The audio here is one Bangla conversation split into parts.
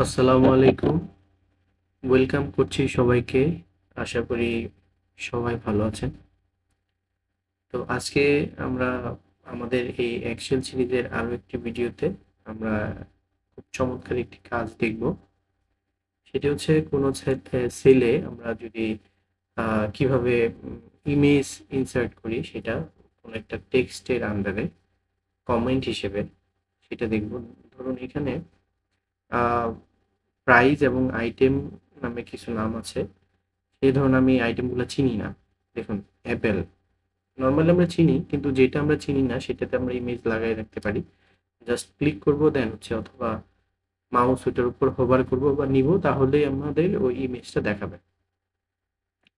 আসসালামু আলাইকুম। ওয়েলকাম করছি সবাইকে। আশা করি সবাই ভালো আছেন। তো আজকে আমরা আমাদের এই এক্সেল সিরিজের আরও একটি ভিডিওতে আমরা খুব চমৎকার একটি কাজ দেখব। সেটি হচ্ছে কোনো সেলে আমরা যদি কীভাবে ইমেজ ইনসার্ট করি সেটা কোনো একটা টেক্সটের আন্ডারে কমেন্ট হিসেবে সেটা দেখব। ধরুন এখানে প্রাইস এবং আইটেম নামে কিছু নাম আছে। সেই ধরুন আমি আইটেমগুলো চিনি না। দেখুন অ্যাপেল নর্মালি আমরা চিনি, কিন্তু যেটা আমরা চিনি না, সেটাতে আমরা ইমেজ লাগাই রাখতে পারি। জাস্ট ক্লিক করব দেন হচ্ছে অথবা মাউস ওটার উপর হোভার করব বা নিব, তাহলে আমাদের ওই ইমেজটা দেখাবে।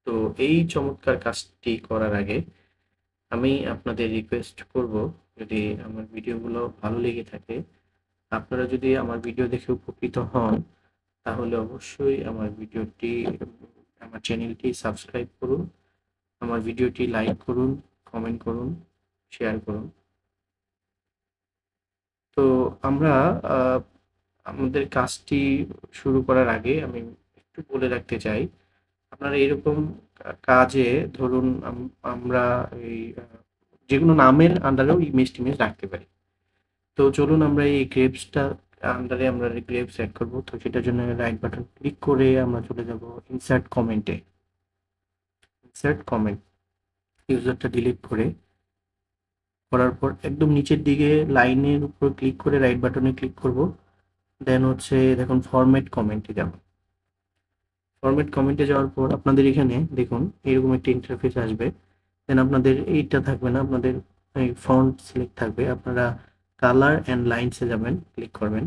তো এই চমৎকার কাজটি করার আগে আমি আপনাদের রিকোয়েস্ট করব, যদি আমার ভিডিওগুলো ভালো লেগে থাকে আপনারা যদি আমার ভিডিও দেখে উপকৃত হন, তাহলে অবশ্যই আমার ভিডিওটি আমার চ্যানেলটি সাবস্ক্রাইব করুন, আমার ভিডিওটি লাইক করুন কমেন্ট করুন শেয়ার করুন। তো আমরা আমাদের কাজটি শুরু করার আগে আমি একটু বলে রাখতে চাই, আপনারা এরকম কাজে ধরুন, আম- আমরা এই যে কোনো নামের আন্ডারেও ইমেজ টিমেজ রাখতে পারি। তো চলুন আমরা এই গ্রেপসটা আন্ডারে আমরা গ্রেপস অ্যাড করব। তো সেটার জন্য রাইট বাটন ক্লিক করে আমরা চলে যাব ইনসার্ট কমেন্টে ইনসার্ট কমেন্ট ইউজারটা ডিলিট করে। করার পর একদম নিচের দিকে লাইনের উপর ক্লিক করে রাইট বাটনে ক্লিক করব। দেন হচ্ছে দেখুন ফরম্যাট কমেন্টে যাব। ফরম্যাট কমেন্টে যাওয়ার পর আপনাদের এখানে দেখুন এরকম একটা ইন্টারফেস আসবে। দেন আপনাদের এইটা থাকবে না, আপনাদের এই ফন্ট সিলেক্ট থাকবে। আপনারা কালার অ্যান্ড লাইনসে যাবেন ক্লিক করবেন।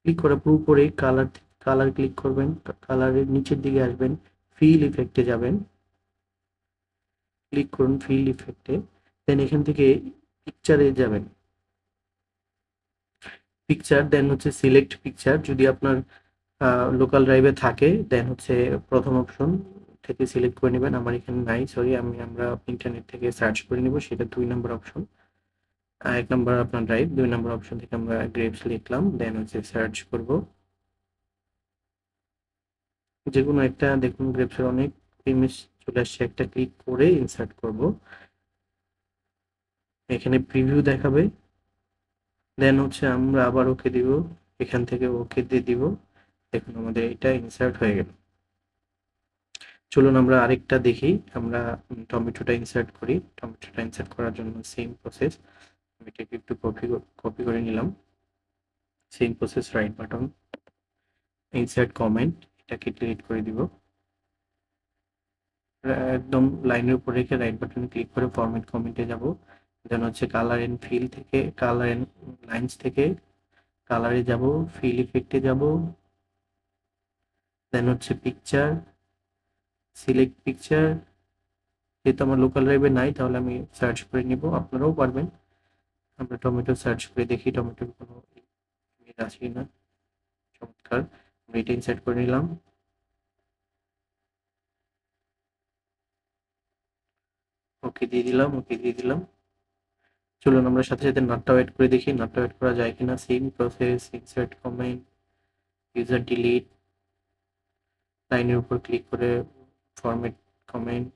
ক্লিক করার পর উপরে কালার কালার ক্লিক করবেন কালারের নিচের দিকে আসবেন ফিল ইফেক্টে যাবেন। ক্লিক করুন ফিল ইফেক্টে দেন এখান থেকে পিকচারে যাবেন। পিকচার দেন হচ্ছে সিলেক্ট পিকচার যদি আপনার লোকাল ড্রাইভে থাকে দেন হচ্ছে প্রথম অপশন থেকে সিলেক্ট করে নেবেন। আমার এখানে নাই সরি আমি, আমরা ইন্টারনেট থেকে সার্চ করে নিব, সেটা দুই নম্বর অপশন এক নম্বর আপনার ড্রাইভ দুই নম্বর অপশন থেকে আমরা গ্রেপস লিখলাম দেন হচ্ছে সার্চ করব। যে কোনো একটা, দেখুন গ্রেপসের অনেক ইমেজ চলে আসছে, একটা ক্লিক করে ইনসার্ট করব। এখানে প্রিভিউ দেখাবে। দেন হচ্ছে আমরা আবার ওকে দিব, এখান থেকে ওকে দিয়ে দিব। দেখুন আমাদের এটা ইনসার্ট হয়ে গেল। চলুন আমরা আরেকটা দেখি, আমরা টমেটোটা ইনসার্ট করি। টমেটোটা ইনসার্ট করার জন্য সেম প্রসেস এটাকে একটু কপি কপি করে নিলাম। Same process right button insert comment এটাকে ডিলিট করে দিব। একদম লাইনের উপর রেখে রাইট বাটনে ক্লিক করে ফরম্যাট কমেন্টে যাব। দেন হচ্ছে কালার এন্ড ফিল থেকে কালার এন্ড লাইন্স থেকে কালারে যাব ফিল ইফেক্টে যাব। দেন হচ্ছে পিকচার সিলেক্ট পিকচার যেহেতু আমার লোকাল ড্রাইভে নাই, তাহলে আমি সার্চ করে নিব। আপনারাও পারবেন। আমরা টমেটো সার্চ করে দেখি, টমেটোর কোনো ইমেজ আছে কিনা। চমৎকার আমি এটা ইনসার্ট করে নিলাম। ওকে দিয়ে দিলাম ওকে দিয়ে দিলাম। চলুন আমরা সাথে সাথে নাটটা ওয়েট করে দেখি নাটটা ওয়েট করা যায় কিনা। Same process insert comment user delete লাইনের উপর ক্লিক করে ফরম্যাট কমেন্ট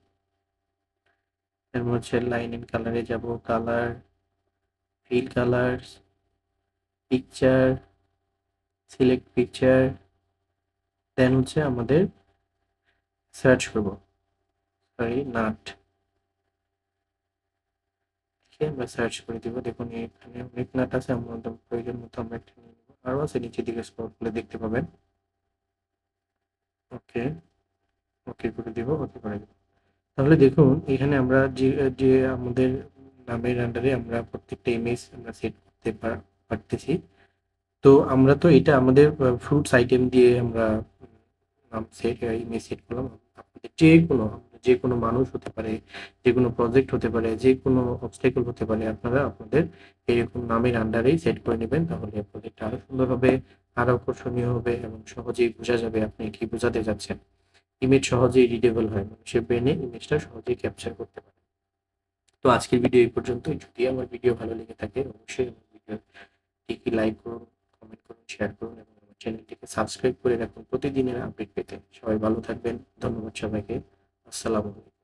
এর হচ্ছে লাইন এন্ড কালারে যাব colour fill colours picture select picture then হচ্ছে আমাদের সার্চ করব। সরি নাট আমরা সার্চ করে দিব, দেখুন এখানে অনেক নাট আছে আমাদের প্রয়োজন মতো আমরা একটা নিয়ে নেব। আরও আছে নিচের দিকে স্ক্রল করলে দেখতে পাবেন। ওকে ওকে করে দিব ওকে করে দিব। তাহলে দেখুন, এখানে আমরা যে যে আমাদের নামের আন্ডারে আমরা প্রত্যেকটা ইমেজ আমরা সেট করতে পার- পারতেছি। তো আমরা তো এটা আমাদের ফ্রুটস আইটেম দিয়ে আমরা নাম সেট ইমেজ সেট করলাম। আপনাদের যে কোনো যে কোনো মানুষ হতে পারে, যে কোনো প্রজেক্ট হতে পারে, যে কোনো অবস্টেকল হতে পারে, আপনারা আপনাদের এরকম নামের আন্ডারেই সেট করে নেবেন, তাহলে প্রজেক্ট আরও সুন্দর হবে, আরও আকর্ষণীয় হবে এবং সহজেই বোঝা যাবে আপনি কি বোঝাতে যাচ্ছেন। ইমেজ সহজেই রিডেবল হয়, মানুষের ব্রেনে ইমেজটা সহজেই ক্যাপচার করতে পারে। তো আজকের ভিডিও এই পর্যন্তই। যদি আমার ভিডিও ভালো লেগে থাকে, অবশ্যই আমার ভিডিও লাইক করুন কমেন্ট করুন শেয়ার করুন এবং আমার চ্যানেলটিকে সাবস্ক্রাইব করে রাখুন। প্রতিদিনের আপডেট পেতে। সবাই ভালো থাকবেন। ধন্যবাদ সবাইকে। আসসালামু আলাইকুম।